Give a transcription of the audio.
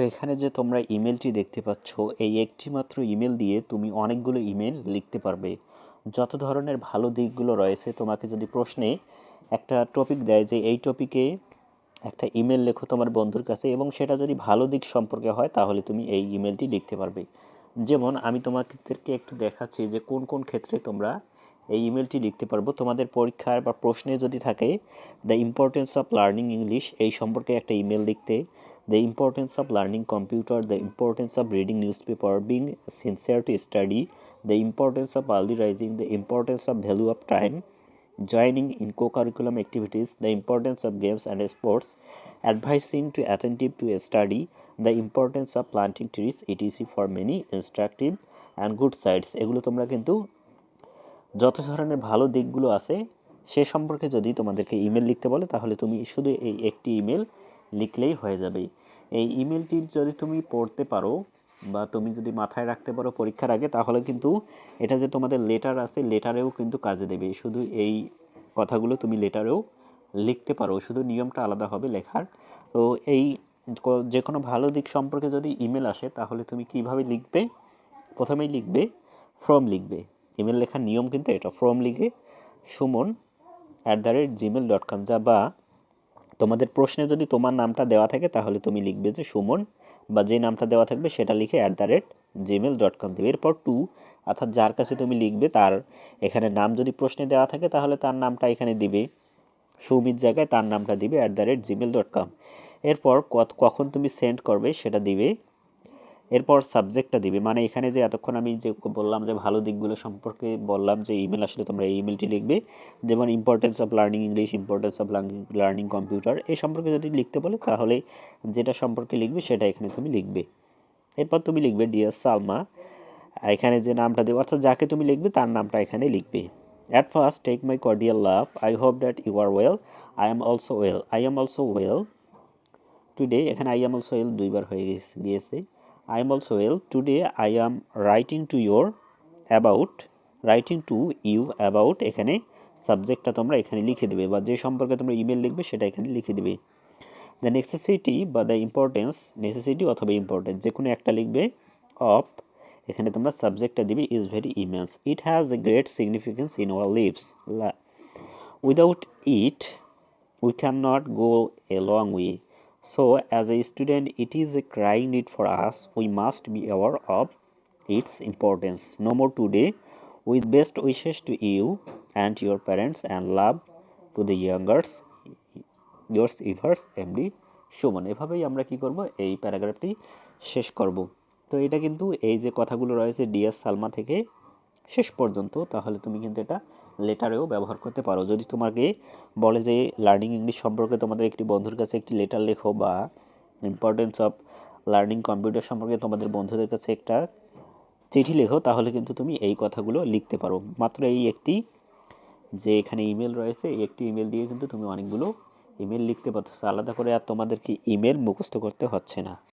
তো এখানে যে তোমরা ইমেলটি দেখতে পাচ্ছ, এই একটি মাত্র ইমেল দিয়ে তুমি অনেকগুলো ইমেল লিখতে পারবে। যত ধরনের ভালো দিকগুলো রয়েছে, তোমাকে যদি প্রশ্নে একটা টপিক দেয় যে এই টপিকে একটা ইমেল লেখো তোমার বন্ধুর কাছে এবং সেটা যদি ভালো দিক সম্পর্কে হয়, তাহলে তুমি এই ইমেলটি লিখতে পারবে। যেমন আমি তোমাদেরকে একটু দেখাচ্ছি যে কোন কোন ক্ষেত্রে তোমরা এই ইমেলটি লিখতে পারব। তোমাদের পরীক্ষার বা প্রশ্নে যদি থাকে the importance of learning English এই সম্পর্কে একটা ইমেল লিখতে importance of learning computer the importance of reading newspaper being sincere to study the importance of early rising the importance of value of time joining in co-curriculum activities, the importance of games and sports, advising to attentive to a study, the importance of planting trees, etc. for many instructive and good sides. এগুলো তোমরা কিন্তু যত ধরনের ভালো দিকগুলো আছে সে সম্পর্কে যদি তোমাদেরকে ইমেল লিখতে বলে তাহলে তুমি শুধু এই একটি ইমেল লিখলেই হয়ে যাবে এই ইমেলটি যদি তুমি পড়তে পারো বা তুমি যদি মাথায় রাখতে পারো পরীক্ষার আগে, তাহলে কিন্তু এটা যে তোমাদের লেটার আছে লেটারেও কিন্তু কাজে দেবে। শুধু এই কথাগুলো তুমি লেটারেও লিখতে পারো, শুধু নিয়মটা আলাদা হবে লেখার। তো এই যে কোনো ভালো দিক সম্পর্কে যদি ইমেল আসে, তাহলে তুমি কীভাবে লিখবে? প্রথমেই লিখবে ফ্রম লিখবে। ইমেল লেখার নিয়ম কিন্তু এটা ফ্রম লিখে Suman at the rate Gmail dot com যা বা তোমাদের প্রশ্নে যদি তোমার নামটা দেওয়া থাকে, তাহলে তুমি লিখবে যে সুমন, বা যে নামটা দেওয়া থাকবে সেটা লিখে at the rate Gmail dot com দেবে। এরপর টু অর্থাৎ যার কাছে তুমি লিখবে তার, এখানে নাম যদি প্রশ্নে দেওয়া থাকে, তাহলে তার নামটা এখানে দিবে। সৌমির জায়গায় তার নামটা দিবে at the rate Gmail dot com এরপর কখন তুমি সেন্ড করবে সেটা দিবে। এরপর সাবজেক্টটা দিবে। মানে এখানে যে এতক্ষণ আমি যে বললাম যে ভালো দিকগুলো সম্পর্কে বললাম যে ইমেল আসলে তোমরা এই ইমেলটি লিখবে। যেমন importance of learning English importance of learning computer এই সম্পর্কে যদি লিখতে বলে তাহলে যেটা সম্পর্কে লিখবে সেটা এখানে তুমি লিখবে। এরপর তুমি লিখবে ডিয়ার সালমা, এখানে যে নামটা দেবে অর্থাৎ যাকে তুমি লিখবে তার নামটা এখানে লিখবে। At first take my cordial love I hope that you are well I am also well I am also well today এখানে আই এম অলসো ওয়েল দুইবার হয়ে গিয়েছে। I am also well. Today, I am writing to your about, writing to you about এখানে সাবজেক্টটা তোমরা এখানে লিখে দেবে বা যে সম্পর্কে তোমরা ইমেল লিখবে সেটা এখানে লিখে দেবে। দ্য নেসেসিটি বা দ্য ইম্পর্টেন্স নেসেসিটি অথবা ইম্পর্টেন্স যে কোনো একটা লিখবে অফ এখানে তোমরা সাবজেক্টটা দিবে is very immense it has a great significance in our lives without it we can not go a long way So, as a student, it is a crying need for us. We must be aware of its importance. No more today. With best wishes to you and your parents and love to the youngers, yours Evers MD Suman এভাবেই আমরা কি করব এই প্যারাগ্রাফটি শেষ করব তো এটা কিন্তু এই যে কথাগুলো রয়েছে ডিএস সালমা থেকে শেষ পর্যন্ত, তাহলে তুমি কিন্তু এটা লেটারেও ব্যবহার করতে পারো। যদি তোমাকে বলে যে লার্নিং ইংলিশ সম্পর্কে তোমাদের একটি বন্ধুর কাছে একটি লেটার লেখো বা ইম্পর্টেন্স অফ লার্নিং কম্পিউটার সম্পর্কে তোমাদের বন্ধুদের কাছে একটা চিঠি লেখো, তাহলে কিন্তু তুমি এই কথাগুলো লিখতে পারো। মাত্র এই একটি যে এখানে ইমেল রয়েছে, এই একটি ইমেল দিয়ে কিন্তু তুমি অনেকগুলো ইমেল লিখতে পারছ। আলাদা করে আর তোমাদেরকে ইমেল মুখস্থ করতে হচ্ছে না।